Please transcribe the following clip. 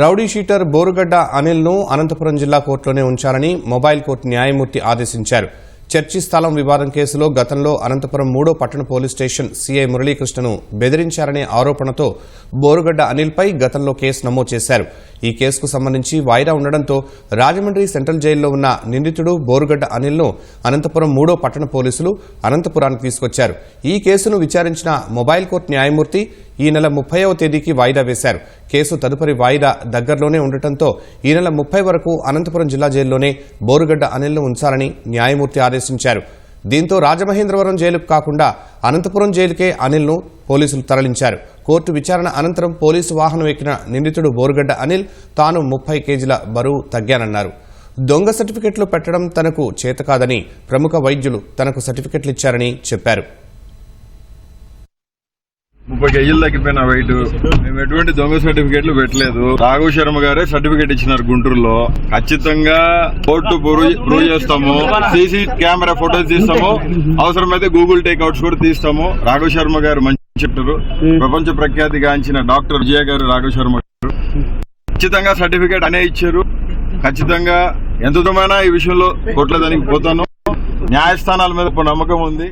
Rowdy sheeter Borugadda అనిల్ను అనంతపురం జిల్లా కోర్టులోనే ఉంచాలని మొబైల్ కోర్టు న్యాయమూర్తి ఆదేశించారు. చర్చి స్థలం వివాదం కేసులో గతంలో అనంతపురం మూడో పట్టణ పోలీస్ స్టేషన్ సీఐ మురళీకృష్ణను బెదిరించారనే ఆరోపణతో బోరుగడ్డ అనిల్పై గతంలో కేసు నమోదు చేశారు. ఈ కేసుకు సంబంధించి వాయిదా ఉండడంతో రాజమండ్రి సెంట్రల్ జైల్లో ఉన్న నిందితుడు బోరుగడ్డ అనిల్ను అనంతపురం మూడో పట్టణ పోలీసులు అనంతపురానికి తీసుకొచ్చారు. ఈ కేసును విచారించిన మొబైల్ కోర్టు న్యాయమూర్తి ఈ నెల ముప్పైవ తేదీకి వాయిదా వేశారు. కేసు తదుపరి వాయిదా దగ్గరలోనే ఉండటంతో ఈ నెల ముప్పై వరకు అనంతపురం జిల్లా జైల్లోనే బోరుగడ్డ అనిల్ను ఉంచాలని న్యాయమూర్తి ఆదేశించారు. దీంతో రాజమహేంద్రవరం జైలుకు కాకుండా అనంతపురం జైలుకే అనిల్ను పోలీసులు తరలించారు. కోర్టు విచారణ అనంతరం పోలీసు వాహనం ఎక్కిన నిందితుడు బోరుగడ్డ అనిల్ తాను ముప్పై కేజీల బరువు తగ్గానన్నారు. దొంగ సర్టిఫికెట్లు పెట్టడం తనకు చేతకాదని ప్రముఖ వైద్యులు తనకు సర్టిఫికెట్లు ఇచ్చారని చెప్పారు. ముప్పై కేజీలు తగ్గిపోయిన వెయిట్ మేము ఎటువంటి దొంగ సర్టిఫికేట్లు పెట్టలేదు. రాఘవ శర్మ గారే సర్టిఫికేట్ ఇచ్చినారు గుంటూరులో. ఖచ్చితంగా కోర్టు ప్రూవ్ చేస్తాము. సీసీ కెమెరా ఫోటోస్ తీస్తాము. అవసరమైతే గూగుల్ టేక్అవుట్స్ కూడా తీస్తాము. రాఘవ శర్మ గారు మంచి చెప్తారు ప్రపంచ ప్రఖ్యాతి గాంచిన డాక్టర్ విజయ గారు రాఘవ శర్మ గారు. ఖచ్చితంగా సర్టిఫికేట్ అనే ఇచ్చారు. ఖచ్చితంగా ఎంత ఈ విషయంలో కోట్ల దానికి పోతాను. న్యాయస్థానాల మీద నమ్మకం ఉంది.